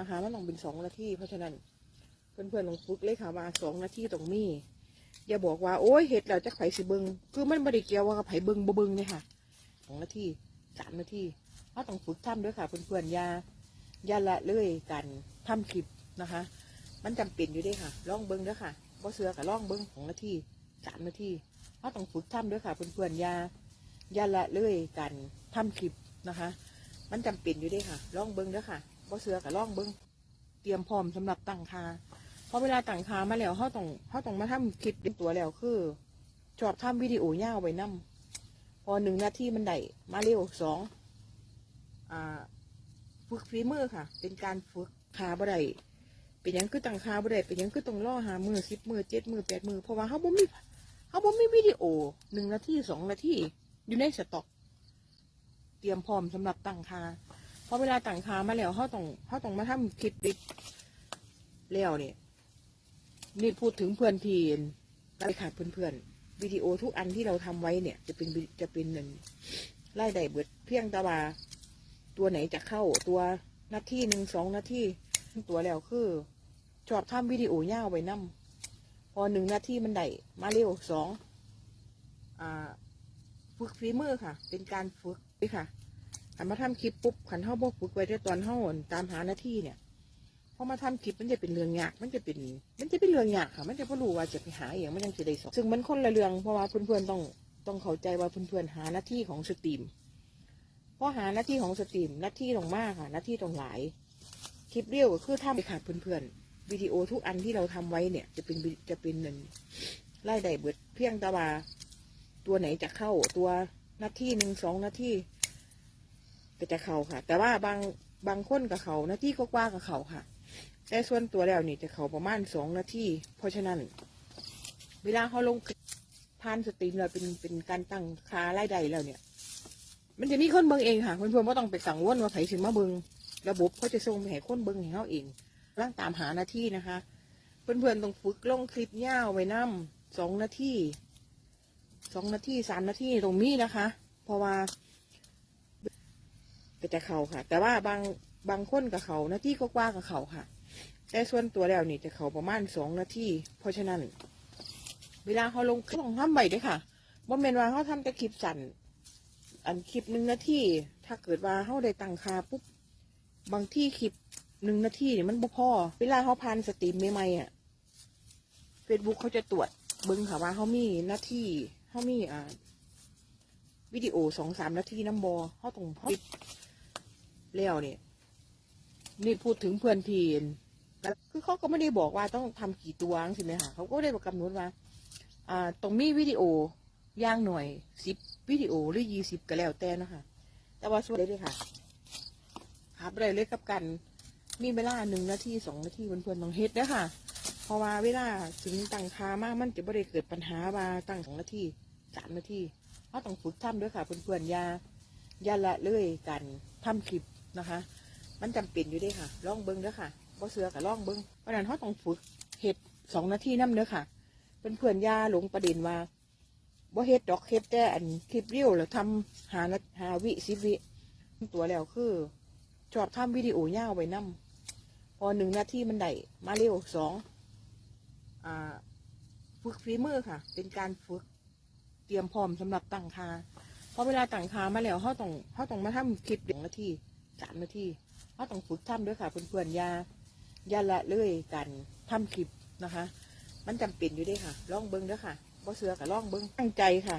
นะคะ มันต้องเป็นสองนาทีเพราะฉะนั้น เพื่อนๆลองฝึกเลยค่ะว่าสองนาทีตรงมีอย่าบอกว่าโอ้ยเห็ดแล้วจะไผสิเบิงคือมันไม่ได้เกี่ยวว่าไผเบิงบ่เบิงเลยค่ะสองนาทีสามนาทีเราต้องฝึกทำด้วยค่ะเพื่อนๆอย่าอย่าละเลยกันทำคลิปนะคะ มันจำเป็นอยู่ด้วยค่ะลองเบิงด้วยค่ะบ่เสือกับลองเบิงสองนาทีสามนาทีเราต้องฝึกทำด้วยค่ะเพื่อนๆอย่าอย่าละเลยกันทำคลิปนะคะ มันจำเป็นอยู่ด้วยค่ะลองเบิงด้วยค่ะ บ่เสือกับล่องเบิงเตรียมพร้อมสำหรับตั้งคาเพอเวลาตั้งคามาแล้วเขาต้องเขาต้องมาทำคลิปเป็นตัวแล้วคือชอบทำวิดีโอยาวไว้นํพอหนึ่งนาทีมันได้มาเร็วสองอ่าฝึกฝีมือค่ะ เป็นการฝึกขาบ่ได้เป็นยังคือตั้งคาบ่ได้เป็นยังคือต้องล่อหามือสิบมือเจ็ดมือแปดมือเพราะว่าเขาบ่มีเขาบ่มีวิดีโอหนึ่งนาทีสองนาทีอยู่ในสต็อก เตรียมพร้อมสำหรับตั้งคา พอเวลาตั้งคามาแล้วเขาต้องเขาต้องมาทำคลิปดิแล้วเนี่ยนี่พูดถึงเพื่อนทีนได้ค่ะเพื่อนๆวิดีโอทุกอันที่เราทำไว้เนี่ย จะเป็นจะเป็นหนึ่งไล่ได้เบิดเพียงต่ว่าตัวไหนจะเข้าตัวนาทีหนึ่งสองนาทีตัวแล้วคือชอบทำวิดีโอยาวไว้นํพอหนึ่งนาทีมันได้มาเร็วสองอ่าฝึกฝีมือค่ะ เป็นการฝึกด้วยค่ะ ขันมาทำคลิปปุ๊บขันเท่าบกฝึกไว้ด้วยตอนเท่าอ่อนตามหาหน้าที่เนี่ยพอมาทำคลิปมันจะเป็นเรื่องยาก มันจะเป็น มันจะเป็นเรื่องยากค่ะ มันจะพ่รู้ว่าจะไปหาอย่างมันยังจะได้สอบซึ่งมันคนละเรื่องเพราะว่าเพื่อนๆต้องต้องเข้าใจว่าเพื่อนๆหาหน้าที่ของสตรีมเพราะหาหน้าที่ของสตรีมหน้าที่ตรงมากค่ะ หน้าที่ตรงหลาย คลิปเรียวก็คือทำไปค่ะเพื่อนๆวิดีโอทุกอันที่เราทำไว้เนี่ย จะเป็นจะเป็นหนึ่งไล่ได้เบิดเพียงต่ว่าตัวไหนจะเข้าตัวหน้าที่หนึ่งสองหน้าที่ ก็จะเข้าค่ะ แต่ว่าบางบางคนกับเขานาทีก็กว่ากับเขาค่ะ แต่ส่วนตัวแล้วนี่จะเขาประมาณสองนาทีเพราะฉะนั้น เวลาเขาลงพานสตรีมเราเป็นเป็นการตั้งคาไล่ใดแล้วเนี่ย มันจะมีคนเบิ่งเองค่ะเพื่อนๆไม่ต้องไปสั่งว่นว่าไผถึงมาเบิ่งระบบเขาจะส่งไปให้คนเบิ่งให้เขาเองร่างตามหาหน้าที่นะคะ เพื่อนๆต้องฝึกลงคลิปยาวไว้นํสองนาทีสองนาทีสามนาทีตรงนี้นะคะ เพราะว่า ก็จะเขาค่ะ แต่ว่าบางบางคนกับเขานาทีก็กว่ากับเขาค่ะ แต่ส่วนตัวแล้วนี่จะเขาประมาณสองนาทีเพราะฉะนั้น เวลาเขาลงคลิปของทำใบด้วยค่ะบ่แม่นว่าเขาทำแต่คลิปสั่นอันคลิปหนึ่งนาทีถ้าเกิดว่าเขาได้ตังคาปุ๊บบางที่คลิปหนึ่งนาทีเนี่ยมันบ่พอ เวลาเขาพันสตรีมใหม่ๆอะเฟซบุ๊กเขาจะตรวจเบิ้งค่ะว่าเขามีหน้าที่เขามีอ่าวิดีโอสองสามนาทีน้ำบอเขาต้องปิด แล้วเนี่ยนี่พูดถึงเพื่อนทีนแล้วคือเขาก็ไม่ได้บอกว่าต้องทำกี่ตัวใช่ไหมคะเขาก็ได้กำหนดว่า อ่า ตรงมีวิดีโอย่างหน่อยสิบวิดีโอหรือยี่สิบก็แล้วแต่นะคะแต่ว่าส่วนได้เลยค่ะครับเลยเลยกับกัน มีเวลาหนึ่งนาทีสองนาทีเพื่อนๆต้องเฮ็ดนะคะเพราะว่าเวลาถึงตั้งคามากมันจะไม่ได้เกิดปัญหาว่าตั้งสองนาทีสามนาทีเราต้องฝึกทำด้วยค่ะเพื่อนๆอย่าอย่าละเลยกันทำคลิป นะคะ มันจำเป็นอยู่ด้วยค่ะล่องเบิ้งเด้อค่ะบ่เสือกับล่องเบิ้งเพราะนั้นเขาต้องฝึกเฮ็ดสองนาทีน้ำเด้อค่ะเป็นเพื่อนยาหลงประเด็นว่าบ่เฮ็ดดอกเฮ็ดแต่อันคลิปเรียวแล้วทำหานาหาวิสิบวิตัวแล้วคือชอบทำวิดีโอยาวไว้นํพอหนึ่งนาทีมันได้มาเร็วสองอ่าฝึกฝีมือค่ะ เป็นการฝึกเตรียมพร้อมสำหรับตั้งคาพอเวลาตั้งคามาแล้วเขาต้องเขาต้องมาทำคลิปหนึ่งนาที สามนาทีเขาต้องฝึกทำด้วยค่ะเพื่อนๆย่าย่าละเลยกันทำคลิปนะคะ มันจำเป็นอยู่ด้วยค่ะล่องเบิ้งด้วยค่ะบ่เสือกับล่องเบิ้งตั้งใจค่ะ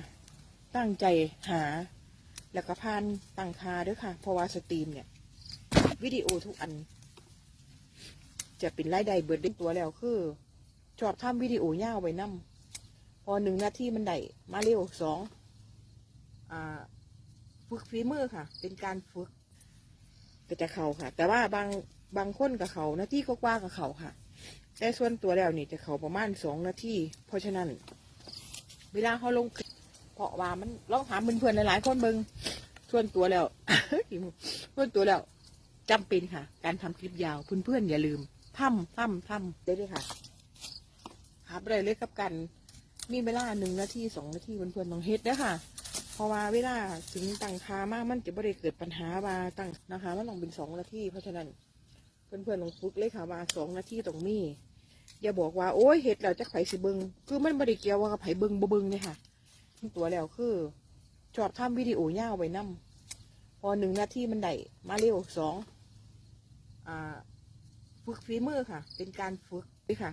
ตั้งใจหา แล้วก็พานตั้งคาด้วยค่ะเพราะว่าสตรีมเนี่ย วิดีโอทุกอัน จะเป็นรายได้เบิดได้ตัวแล้วคือชอบทำวิดีโอยาวไว้นํพอหนึ่งนาทีมันได้มาเร็วสองอ่าฝึกฝีมือค่ะ เป็นการฝึก ก็จะเขาค่ะ แต่ว่าบางบางคนกับเขานาทีก็กว่ากับเขาค่ะ แต่ส่วนตัวแล้วนี่จะเขาประมาณสองนาทีเพราะฉะนั้น เวลาเขาลงเพราะว่ามันลองถามเพื่อนๆหลายๆคนเบิงส่วนตัวแล้วส่วนตัวแล้วจำเป็นค่ะ การทำคลิปยาวเพื่อนๆอย่าลืมทำทำทำได้เลยค่ะครับเลยเลยกับกัน มีเวลาหนึ่งนาทีสองนาทีเพื่อนๆต้องเฮ็ดนะค่ะ เพราะว่าเวลาถึงตั้งคามากมันจะไม่ได้เกิดปัญหาว่าตั้งนะคะ มันต้องเป็นสองนาทีเพราะฉะนั้นเพื่อนๆลองฝึกเลยค่ะว่าสองนาทีตรงมีอย่าบอกว่าโอ้ยเห็ดแล้วจะไผสิเบิงคือมันบริเกี่ยวว่าไผเบิงบ่เบิงเนี่ยค่ะตัวแล้วคือชอบทำวิดีโอยาวไว้นํพอหนึ่งนาทีมันได้มาเร็วสองอ่าฝึกฝีมือค่ะ เป็นการฝึกด้วยค่ะ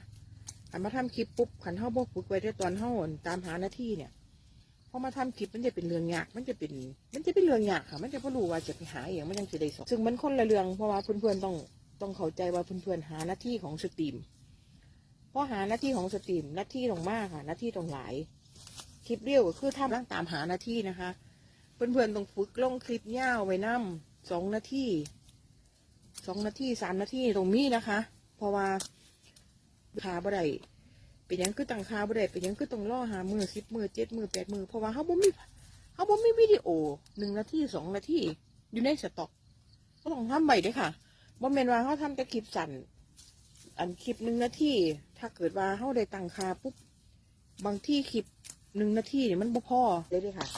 ขันมาทำคลิปปุ๊บขันเฮาบ่ฝึกไว้แต่ตอนเฮาอั่นตามหาหน้าที่เนี่ย พอมาทำคลิปมันจะเป็นเรื่องยาก มันจะเป็น มันจะเป็นเรื่องยากค่ะ มันจะบ่รู้ว่าจะไปหาอย่างมันยังจะได้สอนซึ่งมันคนละเรื่องเพราะว่าเพื่อนๆต้องต้องเข้าใจว่าเพื่อนๆหาหน้าที่ของสตรีมเพราะหาหน้าที่ของสตรีมหน้าที่ตรงมากค่ะ หน้าที่ตรงหลาย คลิปเรียวก็คือทำร่างตามหาหน้าที่นะคะ เพื่อนๆต้องฝึกลงคลิปยาวไว้นํสองนาทีสองนาทีสามนาทีตรงนี้นะคะ เพราะว่าคาบ่ได้ เป็นหยังคือตั้งคาบ่ได้เป็นหยังคือต้องรอหามือสิบมือเจ็ดมือแปดมือเพราะว่าเขาบ่มีเขาบ่มีวิดีโอหนึ่งนาทีสองนาทีอยู่ในสต็อกก็ต้องทำใหม่ด้วยค่ะบ่แม่นว่าเขาทำแต่คลิปสั้นอันคลิปหนึ่งนาทีถ้าเกิดว่าเขาได้ตั้งคาปุ๊บบางที่คลิปหนึ่งนาทีเนี่ยมันบ่พอเลยด้อค่ะ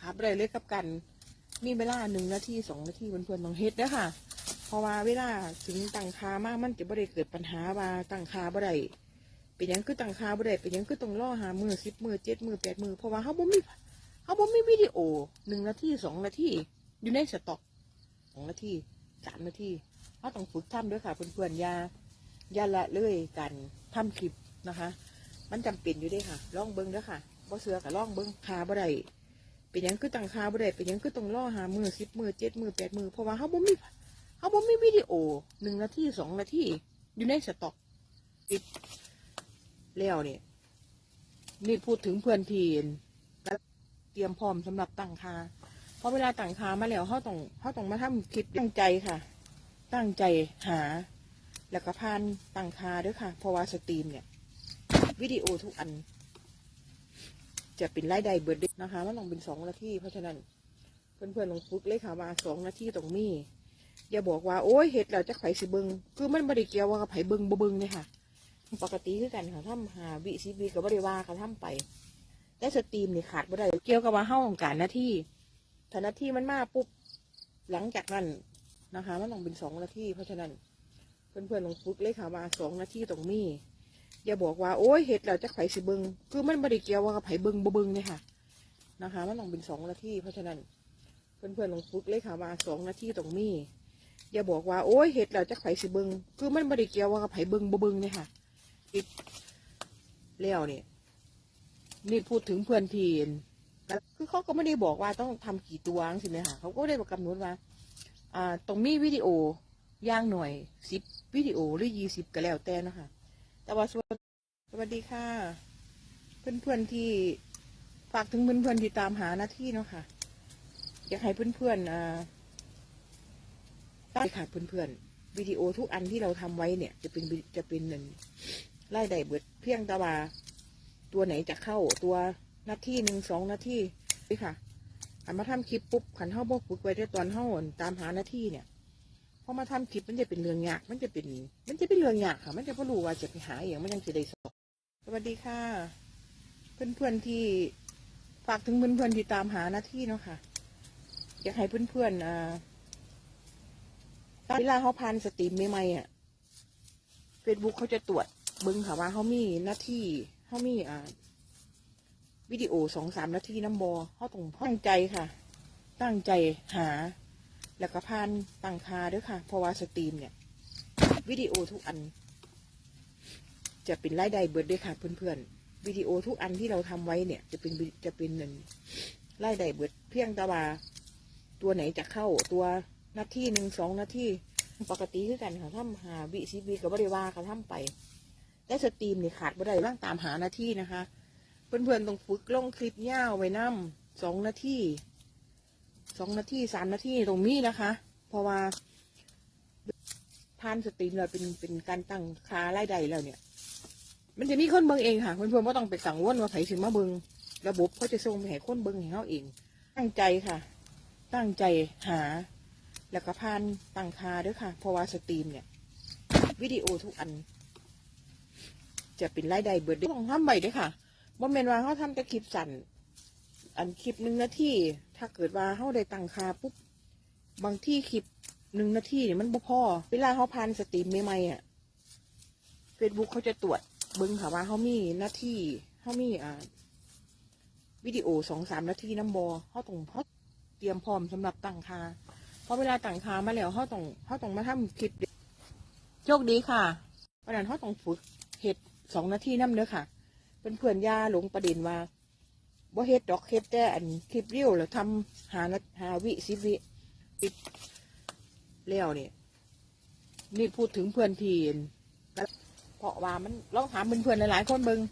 หาบ่ได้เลยกับกัน มีเวลาหนึ่งนาทีสองนาทีเพื่อนๆต้องเฮ็ดเด้อค่ะ เพราะว่าเวลาถึงตั้งคามากมันจะบ่ได้เกิดปัญหาว่าตั้งคาบ่ได้ เป็นยังคือตั้งคาบ่ได้เป็นยังคือต้องรอหามือสิบมือเจ็ดมือแปดมือเพราะว่าเขาบ่มีเขาบ่มีวิดีโอหนึ่งนาทีสองนาทีอยู่ในสต็อกสองนาทีสามนาทีเขาต้องฝึกทำด้วยค่ะเพื่อนๆย่าย่าละเลยกันทำคลิปนะคะ มันจำเป็นอยู่ด้วยค่ะล่องเบิ้งด้อค่ะบ่เสือกับล่องเบิ้งคาบ่ได้เป็นยังคือตั้งคาบ่ได้เป็นยังคือต้องรอหามือสิบมือเจ็ดมือแปดมือเพราะว่าเขาบ่มีเขาบ่มีวิดีโอหนึ่งนาทีสองนาทีอยู่ในสต็อกปิด แล้วเนี่ยนี่พูดถึงเพื่อนทีนเตรียมพร้อมสำหรับตั้งคาเพราะเวลาตั้งคามาแล้วเขาต้องเขาต้องมาทำคลิปตั้งใจค่ะ ตั้งใจหา แล้วก็พานตั้งคาด้วยค่ะ เพราะว่าสตรีมเนี่ย วิดีโอทุกอัน จะเป็นรายได้เบิดเดนะคะ มันต้องเป็นสองนาทีเพราะฉะนั้นเพื่อนๆลองฝึกเลยค่ะว่าสองนาทีตรงมีอย่าบอกว่าโอ้ยเห็ดแล้วจะไผ่สิเบิงคือมันบริเกี่ยวว่าไผ่เบิงบ่เบิงเนี่ยค่ะ ปกติคือกันค่ะทำหาวิซีบีกับบริวาค่ะทำไป แต่สตรีมนี่ขาดบ่ได้เกี่ยวกับว่าเฮ้าต้องการหน้าที่ถ้าหน้าที่มันมาปุ๊บหลังจากนั้นนะคะ มันต้องเป็นสองนาทีเพราะฉะนั้น เพื่อนๆลองฝึกเลยค่ะว่าสองนาทีตรงมีอย่าบอกว่าโอ้ยเห็ดแล้วจะไผสิเบิงคือมันบริเกี่ยวว่าไผเบิงบ่เบิงเนี่ยค่ะ นะคะ มันต้องเป็นสองนาทีเพราะฉะนั้นเพื่อนๆลองฝึกเลยค่ะว่าสองนาทีตรงมีอย่าบอกว่าโอ้ยเห็ดแล้วจะไผสิเบิงคือมันบริเกี่ยวว่าไผเบิงบ่เบิงเนี่ยค่ะ ปิดแล้วเนี่ยนี่พูดถึงเพื่อนทีนคือเขาก็ไม่ได้บอกว่าต้องทำกี่ตัวใช่ไหมคะเขาก็ได้กำหนดว่า อ่าตรงมีวิดีโอย่างหน่อยสิบวิดีโอหรือยี่สิบก็แล้วแต่นะคะแต่ว่าสวัสดีค่ะ เพื่อนๆที่ฝากถึงเพื่อนๆที่ตามหาหน้าที่เนาะค่ะอยากให้เพื่อนๆอ่าตั้งค่ะเพื่อนๆวิดีโอทุกอันที่เราทำไว้เนี่ย จะเป็นจะเป็นหนึ่ง ไล่ได้เบิดเพียงต่ว่าตัวไหนจะเข้าตัวหน้าที่หนึ่งสองนาทีนี่ค่ะขันมาทำคลิปปุ๊บขันเข้าบอกฝึกไว้แต่ตอนเข้าอั่นตามหาน้าที่เนี่ยพอมาทำคลิปมันจะเป็นเรื่องยาก มันจะเป็น มันจะเป็นเรื่องยากค่ะ มันจะไม่รู้ว่าจะไปหาอย่างมันยังจะได้สอบสวัสดีค่ะ เพื่อนๆที่ฝากถึงเพื่อนๆที่ตามหาหน้าที่เนาะค่ะ อยากให้เพื่อนๆอ่าเวลาเขาพันสตรีมใหม่ๆอะเฟซบุ๊กเขาจะตรวจ เบิ้งค่ะว่าเขามีหน้าที่เขามีอ่าวิดีโอสองสามนาทีน้ำบอเขาต้องตั้งใจค่ะ ตั้งใจหา แล้วก็พานตั้งคาด้วยค่ะ เพราะว่าสตรีมเนี่ย วิดีโอทุกอัน จะเป็นรายได้เบิดด้วยค่ะ เพื่อนๆวิดีโอทุกอันที่เราทำไว้เนี่ย จะเป็นจะเป็นหนึ่งรายได้เบิดเพียงต่ว่าตัวไหนจะเข้าตัวนาทีหนึ่งสองนาทีปกติคือกันค่ะทำหาวิซีบีกับบริวาค่ะทำไป แต่สตรีมนี่ขาดบ่ได้ร่างตามหาหน้าที่นะคะ เพื่อนๆต้องฝึกลงคลิปยาวไว้นํสองนาทีสองนาทีสามนาทีตรงนี้นะคะ เพราะว่าผ่านสตรีมเราเป็นเป็นการตั้งค่ารายได้แล้วเนี่ย มันจะมีคนเบิ่งเองค่ะเพื่อนๆว่าต้องไปสั่งวนว่าไผสิมาเบิ่งระบบเขาจะส่งไปให้คนเบิ่งให้เขาเอง ตั้งใจค่ะ ตั้งใจหา แล้วก็ผ่านตั้งค่าด้วยค่ะ เพราะว่าสตรีมเนี่ย วิดีโอทุกอัน จะเป็นรายได้เบิดเด้อต้องทำใหม่ด้วยค่ะบ่แม่นว่าเขาทำแต่คลิปสั้นอันคลิปหนึ่งนาทีถ้าเกิดว่าเขาได้ตังค่าปุ๊บบางที่คลิปหนึ่งนาทีเนี่ยมันบ่พอ เวลาเขาพันสตรีมใหม่ๆอะเฟซบุ๊กเขาจะตรวจเบิ้งค่ะว่าเขามีหน้าที่เขามีอ่าวิดีโอสองสามนาทีน้ำบอเขาต้องเขาเตรียมพร้อมสำหรับตังคาเพราะเวลาตังคามาแล้วเขาต้องเขาต้องมาทำคลิปโชคดีค่ะวันนั้นเขาต้องฝึกเห็ด สองนาทีน้ำเนื้อค่ะ เป็นเพื่อนยาหลงประเด็นว่าบ่เฮ็ดดอกเฮ็ดแต่อันคลิปเรียวแล้วทำหาหาวิสิบวิปิดแล้วเนี่ยนี่พูดถึงเพื่อนทีนเพราะว่ามันลองถามเพื่อนๆหลายๆคนเบิง